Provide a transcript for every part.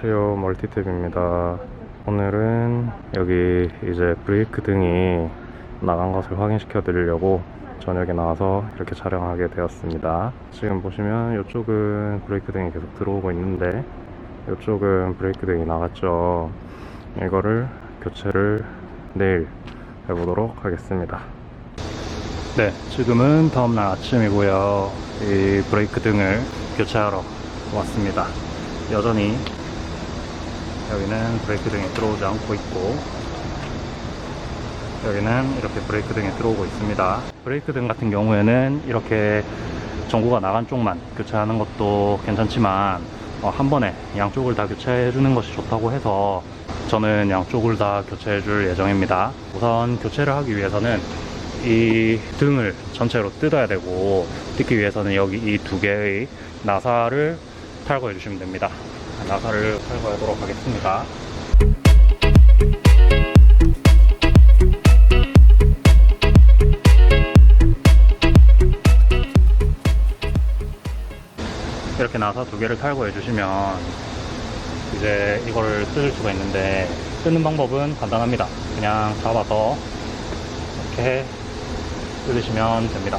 안녕하세요 멀티탭입니다. 오늘은 여기 이제 브레이크 등이 나간 것을 확인시켜 드리려고 저녁에 나와서 이렇게 촬영하게 되었습니다. 지금 보시면 이쪽은 브레이크 등이 계속 들어오고 있는데 이쪽은 브레이크 등이 나갔죠. 이거를 교체를 내일 해보도록 하겠습니다. 네 지금은 다음날 아침이고요. 이 브레이크 등을 교체하러 왔습니다. 여전히 여기는 브레이크 등이 들어오지 않고 있고 여기는 이렇게 브레이크 등이 들어오고 있습니다 브레이크 등 같은 경우에는 이렇게 전구가 나간 쪽만 교체하는 것도 괜찮지만 어, 한 번에 양쪽을 다 교체해 주는 것이 좋다고 해서 저는 양쪽을 다 교체해 줄 예정입니다 우선 교체를 하기 위해서는 이 등을 전체로 뜯어야 되고 뜯기 위해서는 여기 이 두 개의 나사를 탈거해 주시면 됩니다. 나사를 탈거하도록 하겠습니다. 이렇게 나사 두 개를 탈거해 주시면 이제 이거를 뜯을 수가 있는데 뜯는 방법은 간단합니다. 그냥 잡아서 이렇게 뜯으시면 됩니다.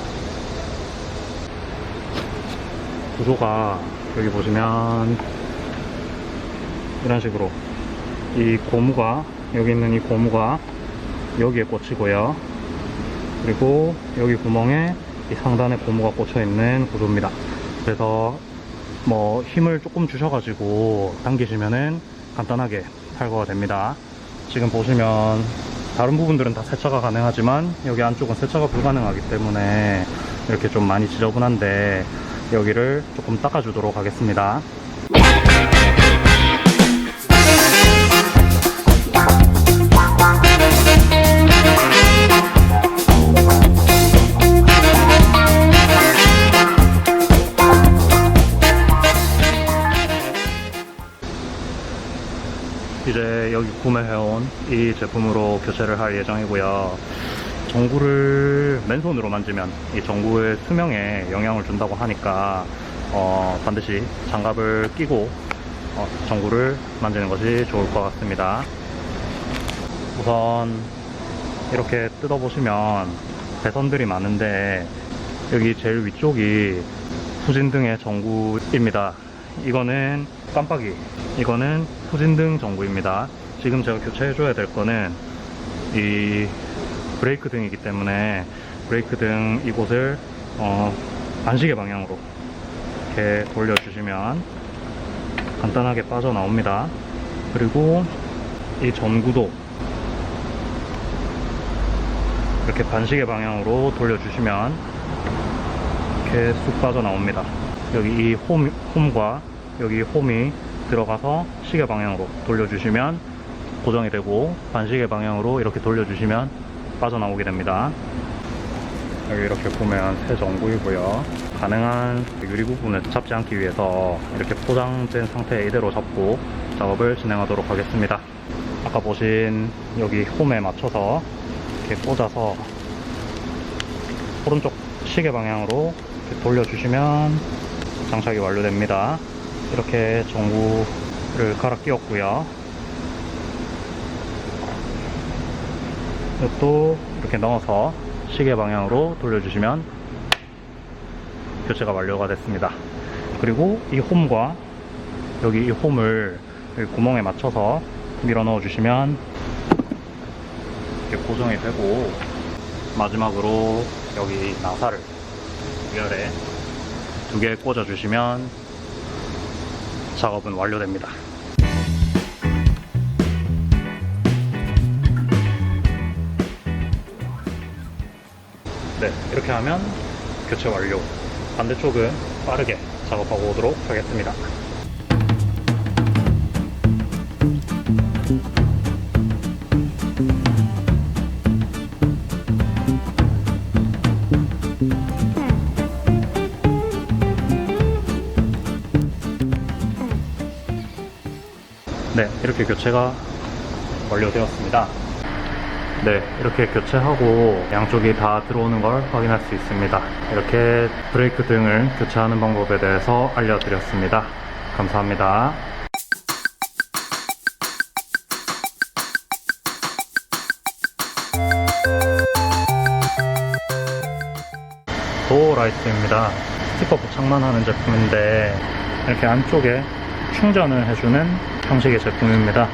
구조가 여기 보시면 이런 식으로 이 고무가 여기 있는 이 고무가 여기에 꽂히고요. 그리고 여기 구멍에 이 상단에 고무가 꽂혀 있는 구조입니다. 그래서 뭐 힘을 조금 주셔가지고 당기시면은 간단하게 탈거가 됩니다. 지금 보시면 다른 부분들은 다 세차가 가능하지만 여기 안쪽은 세차가 불가능하기 때문에 이렇게 좀 많이 지저분한데 여기를 조금 닦아주도록 하겠습니다. 구매해온 이 제품으로 교체를 할 예정이고요. 전구를 맨손으로 만지면 이 전구의 수명에 영향을 준다고 하니까 어, 반드시 장갑을 끼고 어, 전구를 만지는 것이 좋을 것 같습니다. 우선 이렇게 뜯어보시면 배선들이 많은데 여기 제일 위쪽이 후진등의 전구입니다. 이거는 깜빡이, 이거는 후진등 전구입니다. 지금 제가 교체해줘야 될 거는 이 브레이크 등이기 때문에 브레이크 등 이곳을 어, 안시계 방향으로 이렇게 돌려주시면 간단하게 빠져나옵니다. 그리고 이 전구도 이렇게 반시계 방향으로 돌려주시면 이렇게 쑥 빠져나옵니다. 여기 이 홈, 홈과 여기 홈이 들어가서 시계 방향으로 돌려주시면 고정이 되고 반시계 방향으로 이렇게 돌려주시면 빠져나오게 됩니다. 여기 이렇게 보면 새 전구이고요. 가능한 유리 부분을 잡지 않기 위해서 이렇게 포장된 상태에 이대로 잡고 작업을 진행하도록 하겠습니다. 아까 보신 여기 홈에 맞춰서 이렇게 꽂아서 오른쪽 시계 방향으로 돌려주시면 장착이 완료됩니다. 이렇게 전구를 갈아 끼웠고요. 이것도 이렇게 넣어서 시계 방향으로 돌려주시면 교체가 완료가 됐습니다. 그리고 이 홈과 여기 이 홈을 여기 구멍에 맞춰서 밀어 넣어 주시면 이렇게 고정이 되고 마지막으로 여기 나사를 위아래 두 개 꽂아 주시면 작업은 완료됩니다. 네, 이렇게 하면 교체 완료. 반대쪽은 빠르게 작업하고 오도록 하겠습니다. 네, 이렇게 교체가 완료되었습니다. 네 이렇게 교체하고 양쪽이 다 들어오는 걸 확인할 수 있습니다. 이렇게 브레이크 등을 교체하는 방법에 대해서 알려드렸습니다. 감사합니다. 도어라이트입니다. 스티커 부착만 하는 제품인데 이렇게 안쪽에 충전을 해주는 형식의 제품입니다.